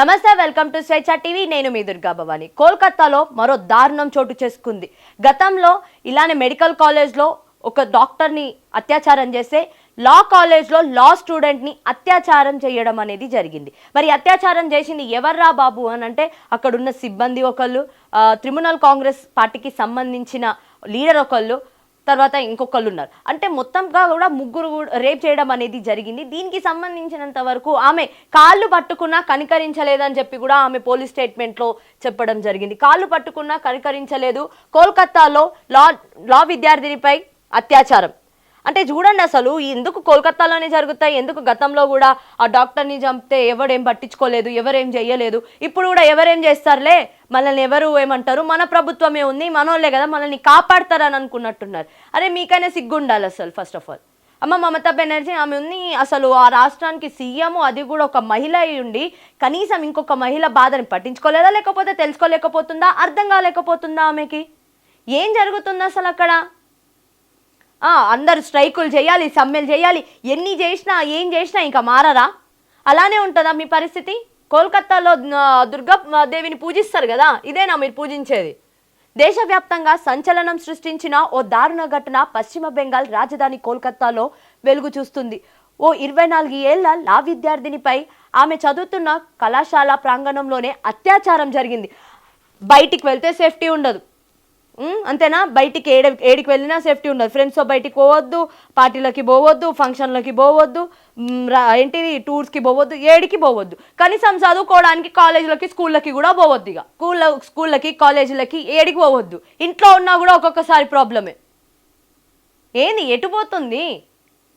నమస్తే welcome to స్వేచ్ఛ TV. నేను మీ దుర్గా భవాని. కోల్కతాలో మరో దారుణం చోటు చేసుకుంది. గతంలో ఇలానే మెడికల్ కాలేజ్లో ఒక డాక్టర్ని అత్యాచారం చేస్తే లా కాలేజ్లో లా స్టూడెంట్ని అత్యాచారం చేయడం అనేది జరిగింది. మరి అత్యాచారం చేసింది ఎవర్రా బాబు అని అంటే అక్కడున్న సిబ్బంది ఒకళ్ళు త్రిమునల్ కాంగ్రెస్ పార్టీకి సంబంధించిన లీడర్ ఒకళ్ళు తర్వాత ఇంకొకళ్ళు ఉన్నారు అంటే మొత్తంగా కూడా ముగ్గురు కూడా రేప్ చేయడం అనేది జరిగింది. దీనికి సంబంధించినంత వరకు ఆమె కాళ్ళు పట్టుకున్నా కనికరించలేదని చెప్పి కూడా ఆమె పోలీస్ స్టేట్మెంట్లో చెప్పడం జరిగింది. కాళ్ళు పట్టుకున్నా కనికరించలేదు. కోల్కతాలో లా లా విద్యార్థినిపై అత్యాచారం. అంటే చూడండి అసలు ఎందుకు కోల్కతాలోనే జరుగుతాయి? ఎందుకు గతంలో కూడా ఆ డాక్టర్ని చంపితే ఎవడేం పట్టించుకోలేదు ఎవరేం చేయలేదు ఇప్పుడు కూడా ఎవరేం చేస్తారులే? మనల్ని ఎవరు ఏమంటారు? మన ప్రభుత్వమే ఉంది మనోళ్ళే కదా మనల్ని కాపాడతారని అనుకున్నట్టున్నారు. అరే మీకైనా సిగ్గుండాలి అసలు ఫస్ట్ ఆఫ్ ఆల్. అమ్మ మమతా బెనర్జీ ఆమె ఉంది అసలు ఆ రాష్ట్రానికి సీఎం అది కూడా ఒక మహిళ అయి ఉండి కనీసం ఇంకొక మహిళ బాధని పట్టించుకోలేదా? లేకపోతే తెలుసుకోలేకపోతుందా? అర్థం కాలేకపోతుందా ఆమెకి? ఏం జరుగుతుంది అసలు అక్కడ? అందరు స్ట్రైకులు చేయాలి సమ్మెలు చేయాలి. ఎన్ని చేసినా ఏం చేసినా ఇంకా మారరా? అలానే ఉంటుందా మీ పరిస్థితి? కోల్కత్తాలో దుర్గా దేవిని పూజిస్తారు కదా ఇదేనా మీరు పూజించేది? దేశవ్యాప్తంగా సంచలనం సృష్టించిన ఓ దారుణ ఘటన పశ్చిమ బెంగాల్ రాజధాని కోల్కత్తాలో వెలుగు చూస్తుంది. ఓ ఇరవై నాలుగు ఏళ్ళ లా విద్యార్థినిపై ఆమె చదువుతున్న కళాశాల ప్రాంగణంలోనే అత్యాచారం జరిగింది. బయటికి వెళ్తే సేఫ్టీ ఉండదు. అంతేనా? బయటికి ఏడ ఏడికి వెళ్ళినా సేఫ్టీ ఉండదు. ఫ్రెండ్స్తో బయటికి పోవద్దు పార్టీలకి పోవద్దు ఫంక్షన్లకి పోవద్దు ఏంటిది టూర్స్కి పోవద్దు ఏడికి పోవద్దు. కనీసం చదువుకోవడానికి కాలేజీలకి స్కూళ్ళకి కూడా పోవద్దు ఇక. స్కూళ్ళ స్కూళ్ళకి కాలేజీలకి ఏడికి పోవద్దు. ఇంట్లో ఉన్నా కూడా ఒక్కొక్కసారి ప్రాబ్లమే. ఏంది? ఎటు పోతుంది?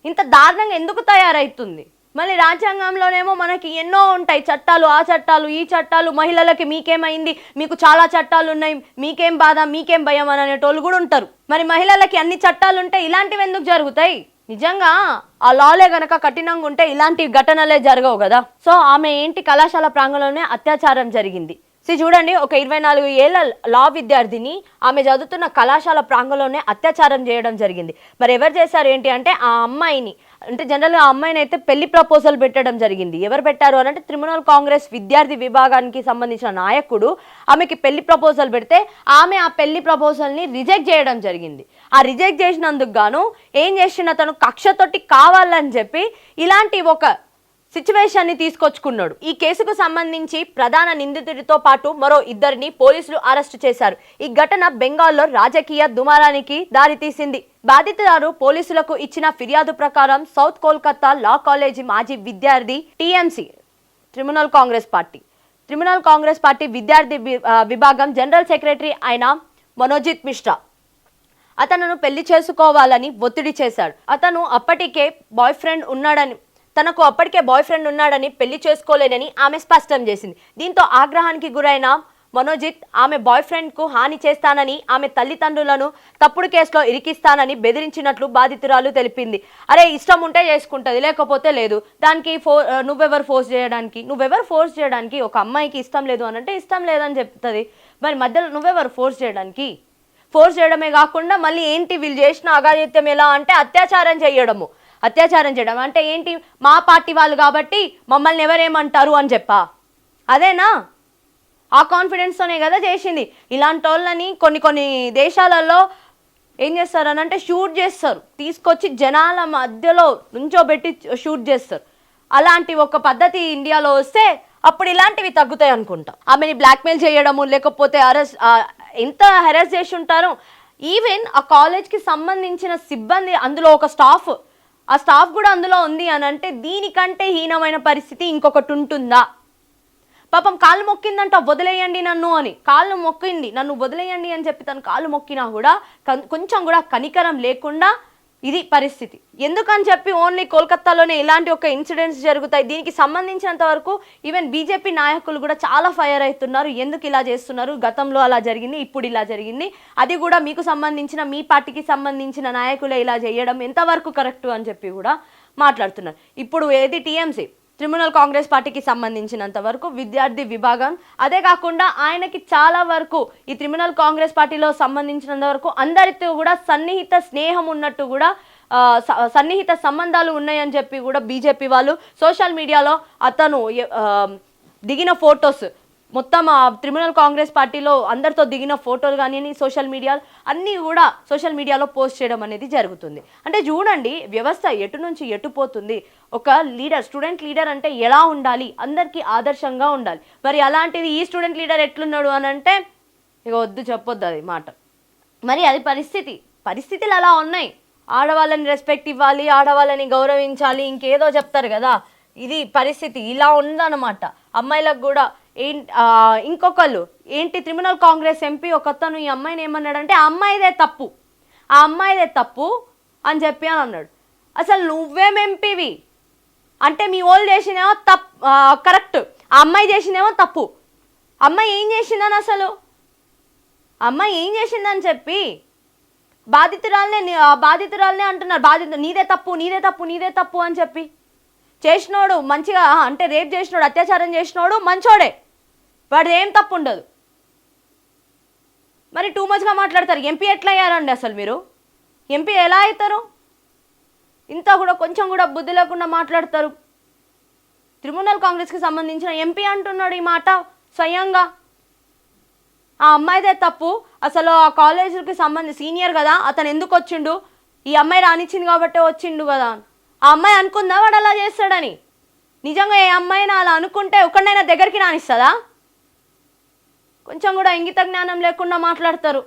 ఇంత దారుణంగా ఎందుకు తయారవుతుంది మళ్ళీ రాజ్యాంగంలోనేమో మనకి ఎన్నో ఉంటాయి చట్టాలు ఆ చట్టాలు ఈ చట్టాలు. మహిళలకి మీకేమైంది? మీకు చాలా చట్టాలు ఉన్నాయి. మీకేం బాధ మీకేం భయం అని అనేటోళ్ళు కూడా ఉంటారు. మరి మహిళలకి అన్ని చట్టాలు ఉంటే ఇలాంటివి ఎందుకు జరుగుతాయి? నిజంగా ఆ లాలే గనక కఠినంగా ఉంటే ఇలాంటి ఘటనలే జరగవు కదా. సో ఆమె ఏంటి కళాశాల ప్రాంగణంలోనే అత్యాచారం జరిగింది. సి చూడండి ఒక ఇరవై నాలుగు ఏళ్ళ లా విద్యార్థిని ఆమె చదువుతున్న కళాశాల ప్రాంగంలోనే అత్యాచారం చేయడం జరిగింది. మరి ఎవరు చేశారు ఏంటి అంటే ఆ అమ్మాయిని అంటే జనరల్గా ఆ అమ్మాయిని అయితే పెళ్ళి ప్రపోజల్ పెట్టడం జరిగింది. ఎవరు పెట్టారు అని అంటే త్రిమునల్ కాంగ్రెస్ విద్యార్థి విభాగానికి సంబంధించిన నాయకుడు ఆమెకి పెళ్ళి ప్రపోజల్ పెడితే ఆమె ఆ పెళ్ళి ప్రపోజల్ని రిజెక్ట్ చేయడం జరిగింది. ఆ రిజెక్ట్ చేసినందుకు గాను ఏం చేసిన తను కక్షతోటి కావాలని చెప్పి ఇలాంటి ఒక సిచ్యువేషన్ని తీసుకొచ్చుకున్నాడు. ఈ కేసుకు సంబంధించి ప్రధాన నిందితుడితో పాటు మరో ఇద్దరిని పోలీసులు అరెస్టు చేశారు. ఈ ఘటన బెంగాల్లో రాజకీయ దుమారానికి దారితీసింది. బాధితురాలు పోలీసులకు ఇచ్చిన ఫిర్యాదు ప్రకారం సౌత్ కోల్కతా లా కాలేజీ మాజీ విద్యార్థి TMC Trinamool Congress party. Trinamool Congress party విద్యార్థి విభాగం జనరల్ సెక్రటరీ అయిన మనోజిత్ మిశ్రా. అతను పెళ్ళి చేసుకోవాలని ఒత్తిడి చేశాడు. అతను అప్పటికే బాయ్ ఫ్రెండ్ ఉన్నాడని తనకు అప్పటికే బాయ్ ఫ్రెండ్ ఉన్నాడని పెళ్ళి చేసుకోలేనని ఆమె స్పష్టం చేసింది. దీంతో ఆగ్రహానికి గురైన మనోజిత్ ఆమె బాయ్ ఫ్రెండ్కు హాని చేస్తానని ఆమె తల్లిదండ్రులను తప్పుడు కేసులో ఇరికిస్తానని బెదిరించినట్లు బాధితురాలు తెలిపింది. అరే ఇష్టం ఉంటే చేసుకుంటుంది లేకపోతే లేదు. దానికి ఫో నువ్వెవరు ఫోర్స్ చేయడానికి? నువ్వెవరు ఫోర్స్ చేయడానికి? ఒక అమ్మాయికి ఇష్టం లేదు అని అంటే ఇష్టం లేదని చెప్తుంది. మరి మధ్యలో నువ్వెవరు ఫోర్స్ చేయడానికి? ఫోర్స్ చేయడమే కాకుండా మళ్ళీ ఏంటి వీళ్ళు చేసిన అఘాయిత్యం ఎలా అంటే అత్యాచారం చేయడము. అత్యాచారం చేయడం. అంటే ఏంటి? మా పార్టీ వాళ్ళు కాబట్టి మమ్మల్ని ఎవరేమంటారు అని చెప్పా. అదేనా? ఆ కాన్ఫిడెన్స్తోనే కదా చేసింది. ఇలాంటి వాళ్ళని కొన్ని కొన్ని దేశాలలో ఏం చేస్తారు అని అంటే షూట్ చేస్తారు. తీసుకొచ్చి జనాల మధ్యలో నుంచోబెట్టి షూట్ చేస్తారు. అలాంటి ఒక పద్ధతి ఇండియాలో వస్తే అప్పుడు ఇలాంటివి తగ్గుతాయి అనుకుంటా. ఆమెని బ్లాక్మెయిల్ చేయడము లేకపోతే అరెస్ట్ ఎంత హెరాస్ చేసి ఉంటారు. ఈవెన్ ఆ కాలేజ్కి సంబంధించిన సిబ్బంది అందులో ఒక స్టాఫ్ ఆ స్టాఫ్ కూడా అందులో ఉంది అని అంటే దీనికంటే హీనమైన పరిస్థితి ఇంకొకటి ఉంటుందా? పాపం కాళ్ళు మొక్కిందంట వదిలేయండి నన్ను అని. కాళ్ళు మొక్కింది నన్ను వదిలేయండి అని చెప్పి తను కాళ్ళు మొక్కినా కూడా కన్- కొంచెం కూడా కనికరం లేకుండా ఇది పరిస్థితి. ఎందుకని చెప్పి ఓన్లీ కోల్కత్తాలోనే ఇలాంటి ఒక ఇన్సిడెంట్స్ జరుగుతాయి? దీనికి సంబంధించినంత వరకు ఈవెన్ బీజేపీ నాయకులు కూడా చాలా ఫైర్ అవుతున్నారు. ఎందుకు ఇలా చేస్తున్నారు? గతంలో అలా జరిగింది ఇప్పుడు ఇలా జరిగింది. అది కూడా మీకు సంబంధించిన మీ పార్టీకి సంబంధించిన నాయకులే ఇలా చేయడం ఎంతవరకు కరెక్ట్ అని చెప్పి కూడా మాట్లాడుతున్నారు. ఇప్పుడు ఏది టీఎంసీ? త్రిమునల్ కాంగ్రెస్ పార్టీకి సంబంధించినంత వరకు విద్యార్థి విభాగం. అదే కాకుండా ఆయనకి చాలా వరకు ఈ త్రిమునల్ కాంగ్రెస్ పార్టీలో సంబంధించినంత వరకు అందరితో కూడా సన్నిహిత స్నేహం ఉన్నట్టు కూడా స- సన్నిహిత సంబంధాలు ఉన్నాయని చెప్పి కూడా బీజేపీ వాళ్ళు సోషల్ మీడియాలో అతను దిగిన ఫొటోస్ మొత్తం ఆ కాంగ్రెస్ పార్టీలో అందరితో దిగిన ఫోటోలు కానీ సోషల్ మీడియా అన్నీ కూడా సోషల్ మీడియాలో పోస్ట్ చేయడం అనేది జరుగుతుంది. అంటే చూడండి వ్యవస్థ ఎటు నుంచి ఎటు పోతుంది. ఒక లీడర్ స్టూడెంట్ లీడర్ అంటే ఎలా ఉండాలి? అందరికీ ఆదర్శంగా ఉండాలి. మరి అలాంటిది ఈ స్టూడెంట్ లీడర్ ఎట్లున్నాడు అని అంటే ఇక వద్దు చెప్పొద్దు అది మాట. మరి అది పరిస్థితి. పరిస్థితులు అలా ఉన్నాయి. ఆడవాళ్ళని రెస్పెక్ట్ ఇవ్వాలి ఆడవాళ్ళని గౌరవించాలి ఇంకేదో చెప్తారు కదా. ఇది పరిస్థితి. ఇలా ఉందన్నమాట. అమ్మాయిలకు కూడా ఇంకొకళ్ళు ఏంటి త్రిమినల్ కాంగ్రెస్ ఎంపీ ఒక అతను ఈ అమ్మాయిని ఏమన్నాడంటే ఆ అమ్మాయిదే తప్పు ఆ అమ్మాయిదే తప్పు అని చెప్పి అని అన్నాడు. అసలు నువ్వేం ఎంపీవి అంటే మీ వాళ్ళు చేసినేమో తప్ కరెక్ట్ ఆ అమ్మాయి చేసినేమో తప్పు. అమ్మాయి ఏం చేసిందని అసలు? అమ్మాయి ఏం చేసిందని చెప్పి బాధితురాలనే బాధితురాలనే అంటున్నారు. బాధితు నీదే తప్పు నీదే తప్పు నీదే తప్పు అని చెప్పి. చేసినోడు మంచిగా అంటే రేప్ చేసినోడు అత్యాచారం చేసినోడు మంచోడే. వాడిది ఏం తప్పు ఉండదు మరి టూ మచ్గా మాట్లాడతారు. ఎంపీ ఎట్లా అయ్యారండి అసలు మీరు? ఎంపీ ఎలా అవుతారు ఇంత కూడా కొంచెం కూడా బుద్ధి లేకుండా మాట్లాడతారు. త్రిమునల్ కాంగ్రెస్కి సంబంధించిన ఎంపీ అంటున్నాడు ఈ మాట స్వయంగా. ఆ అమ్మాయిదే తప్పు. అసలు ఆ కాలేజీకి సంబంధించి సీనియర్ కదా అతను ఎందుకు వచ్చిండు? ఈ అమ్మాయి రానిచ్చింది కాబట్టే వచ్చిండు కదా. ఆ అమ్మాయి అనుకుందా వాడు అలా చేస్తాడని? నిజంగా ఏ అమ్మాయిని అలా అనుకుంటే ఒకడినైనా దగ్గరికి రానిస్తుందా కొంచెం కూడా ఇంగిత జ్ఞానం లేకుండా మాట్లాడతారు.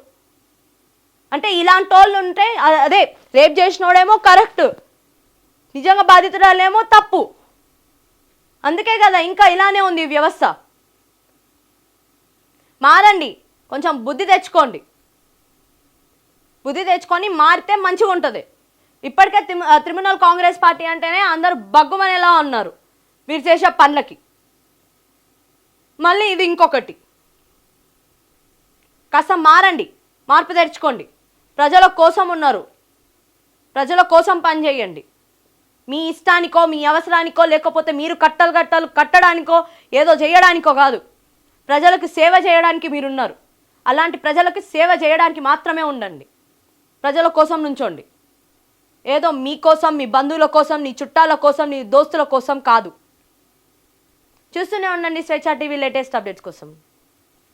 అంటే ఇలాంటి వాళ్ళు ఉంటే అదే రేప్ చేసినోడేమో కరెక్ట్. నిజంగా బాధితురాలేమో తప్పు. అందుకే కదా ఇంకా ఇలానే ఉంది ఈ వ్యవస్థ. మారండి కొంచెం బుద్ధి తెచ్చుకోండి. బుద్ధి తెచ్చుకొని మారితే మంచిగా ఉంటుంది. ఇప్పటికే త్రిమినల్ కాంగ్రెస్ పార్టీ అంటేనే అందరూ బగ్గుమనేలా ఉన్నారు. మీరు చేసే పనులకి. మళ్ళీ ఇది ఇంకొకటి. కాస్త మారండి మార్పు తెచ్చుకోండి ప్రజల కోసం ఉన్నారు. ప్రజల కోసం పనిచేయండి మీ ఇష్టానికో మీ అవసరానికో లేకపోతే మీరు కట్టలు కట్టలు కట్టడానికో ఏదో చేయడానికో కాదు. ప్రజలకు సేవ చేయడానికి మీరున్నారు. అలాంటి ప్రజలకు సేవ చేయడానికి మాత్రమే ఉండండి. ప్రజల కోసం నుంచోండి. ఏదో మీకోసం మీ బంధువుల కోసం నీ చుట్టాల కోసం నీ దోస్తుల కోసం కాదు. చూస్తూనే ఉండండి స్వేచ్ఛ టీవీ లేటెస్ట్ అప్డేట్స్ కోసం.